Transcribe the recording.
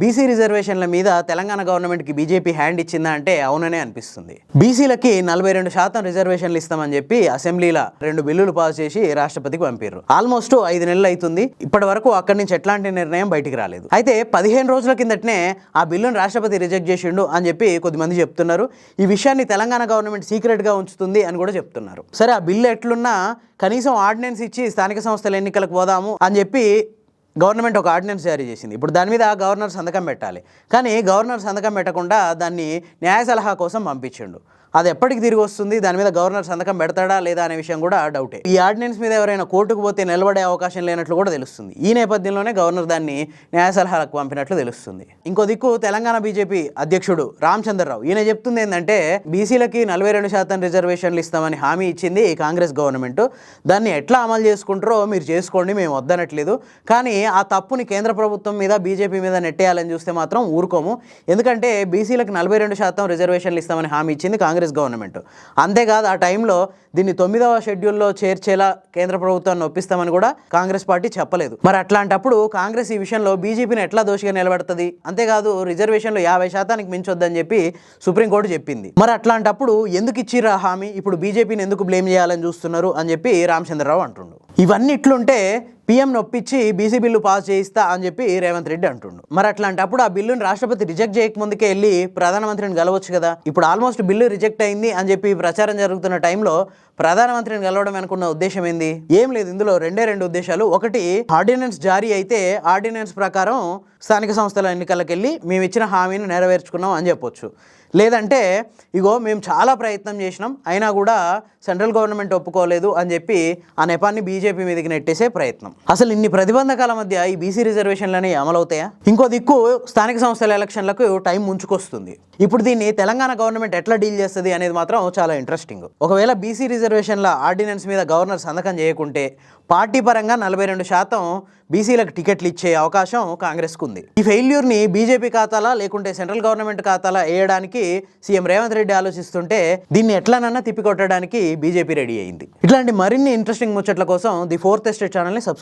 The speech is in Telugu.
బీసీ రిజర్వేషన్ల మీద తెలంగాణ గవర్నమెంట్కి బీజేపీ హ్యాండ్ ఇచ్చిందా అంటే అవుననే అనిపిస్తుంది. బీసీలకి నలభై రెండు శాతం రిజర్వేషన్లు ఇస్తామని చెప్పి అసెంబ్లీల రెండు బిల్లులు పాస్ చేసి రాష్ట్రపతికి పంపారు ఆల్మోస్ట్ ఐదు నెలలు అవుతుంది ఇప్పటి వరకు అక్కడి నుంచి ఎట్లాంటి నిర్ణయం బయటికి రాలేదు. అయితే పదిహేను రోజుల కిందటనే ఆ బిల్లును రాష్ట్రపతి రిజెక్ట్ చేసిండు అని చెప్పి కొద్దిమంది చెప్తున్నారు. ఈ విషయాన్ని తెలంగాణ గవర్నమెంట్ సీక్రెట్గా ఉంచుతుంది అని కూడా చెప్తున్నారు. సరే ఆ బిల్లు ఎట్లున్నా కనీసం ఆర్డినెన్స్ ఇచ్చి స్థానిక సంస్థల ఎన్నికలకు పోదాము అని చెప్పి గవర్నమెంట్ ఒక ఆర్డినెన్స్ జారీ చేసింది. ఇప్పుడు దాని మీద గవర్నర్ సంతకం పెట్టాలి. కానీ గవర్నర్ సంతకం పెట్టకుండా దాన్ని న్యాయ సలహా కోసం పంపించిండు. అది ఎప్పటికి తిరిగి వస్తుంది? దాని మీద గవర్నర్ సంతకం పెడతాడా లేదా అనే విషయం కూడా డౌటే ఈ ఆర్డినెన్స్ మీద ఎవరైనా కోర్టుకు పోతే నిలబడే అవకాశం లేనట్లు కూడా తెలుస్తుంది. ఈ నేపథ్యంలోనే గవర్నర్ దాన్ని న్యాయ సలహాలకు పంపినట్లు తెలుస్తుంది. ఇంకో దిక్కు తెలంగాణ బీజేపీ అధ్యక్షుడు రామచంద్రరావు. ఈయన చెప్తుంది ఏంటంటే బీసీలకి నలభై రెండు శాతం రిజర్వేషన్లు ఇస్తామని హామీ ఇచ్చింది ఈ కాంగ్రెస్ గవర్నమెంట్. దాన్ని ఎట్లా అమలు చేసుకుంటారో మీరు చేసుకోండి మేము వద్దనట్లేదు. కానీ ఆ తప్పుని కేంద్ర ప్రభుత్వం మీద బీజేపీ మీద నెట్టేయాలని చూస్తే మాత్రం ఊరుకోము. ఎందుకంటే బీసీలకు నలభై రెండు శాతం రిజర్వేషన్లు ఇస్తామని హామీ ఇచ్చింది కాంగ్రెస్ గవర్నమెంట్. అంతేకాదు ఆ టైంలో దీన్ని తొమ్మిదవ షెడ్యూల్లో చేర్చేలా కేంద్ర ప్రభుత్వాన్ని ఒప్పిస్తామని కూడా కాంగ్రెస్ పార్టీ చెప్పలేదు. మరి అట్లాంటప్పుడు కాంగ్రెస్ ఈ విషయంలో బీజేపీని ఎట్లా దోషిగా నిలబడుతుంది? అంతేకాదు రిజర్వేషన్లు యాభై శాతానికి మించొద్దని చెప్పి సుప్రీంకోర్టు చెప్పింది. మరి అట్లాంటప్పుడు ఎందుకు ఇచ్చిర్రు ఆ హామీ? ఇప్పుడు బీజేపీని ఎందుకు బ్లేమ్ చేయాలని చూస్తున్నారు అని చెప్పి రామచంద్రరావు అంటుండు. ఇవన్నీ ఇట్లుంటే పీఎం నొప్పించి బీసీ బిల్లు పాస్ చేయిస్తా అని చెప్పి రేవంత్ రెడ్డి అంటుండు. మరి అట్లాంటప్పుడు ఆ బిల్లుని రాష్ట్రపతి రిజెక్ట్ చేయక ముందుకే వెళ్ళి ప్రధానమంత్రిని కలవచ్చు కదా? ఇప్పుడు ఆల్మోస్ట్ బిల్లు రిజెక్ట్ అయింది అని చెప్పి ప్రచారం జరుగుతున్న టైంలో ప్రధానమంత్రిని కలవడం అనుకున్న ఉద్దేశం ఏంది? ఏం లేదు ఇందులో రెండే రెండు ఉద్దేశాలు. ఒకటి ఆర్డినెన్స్ జారీ అయితే ఆర్డినెన్స్ ప్రకారం స్థానిక సంస్థల ఎన్నికలకు వెళ్ళి మేము ఇచ్చిన హామీని నెరవేర్చుకున్నాం అని చెప్పొచ్చు. లేదంటే ఇగో మేము చాలా ప్రయత్నం చేసినాం అయినా కూడా సెంట్రల్ గవర్నమెంట్ ఒప్పుకోలేదు అని చెప్పి ఆ నెపాన్ని బీజేపీ మీదకి నెట్టేసే ప్రయత్నం. అసలు ఇన్ని ప్రతిబంధకాల మధ్య ఈ బీసీ రిజర్వేషన్లు అనేవి అమలవుతాయా? ఇంకో దిక్కు స్థానిక సంస్థల ఎలక్షన్లకు టైం ముంచుకొస్తుంది. ఇప్పుడు దీన్ని తెలంగాణ గవర్నమెంట్ ఎట్లా డీల్ చేస్తుంది అనేది మాత్రం చాలా ఇంట్రెస్టింగ్. ఒకవేళ బీసీ రిజర్వేషన్ల ఆర్డినెన్స్ మీద గవర్నర్ సంతకం చేయకుంటే పార్టీ పరంగా నలభై రెండు శాతం బీసీలకు టికెట్లు ఇచ్చే అవకాశం కాంగ్రెస్కు ఉంది ఈ ఫెయిల్యూర్ని బీజేపీ ఖాతాలా లేకుంటే సెంట్రల్ గవర్నమెంట్ ఖాతాలా వేయడానికి సీఎం రేవంత్ రెడ్డి ఆలోచిస్తుంటే దీన్ని ఎట్లానన్నా తిప్పికొట్టడానికి బీజేపీ రెడీ అయింది. ఇట్లాంటి మరిన్ని ఇంట్రెస్టింగ్ ముచ్చట్ల కోసం ది ఫోర్త్ ఎస్టేట్ ఛానల్ని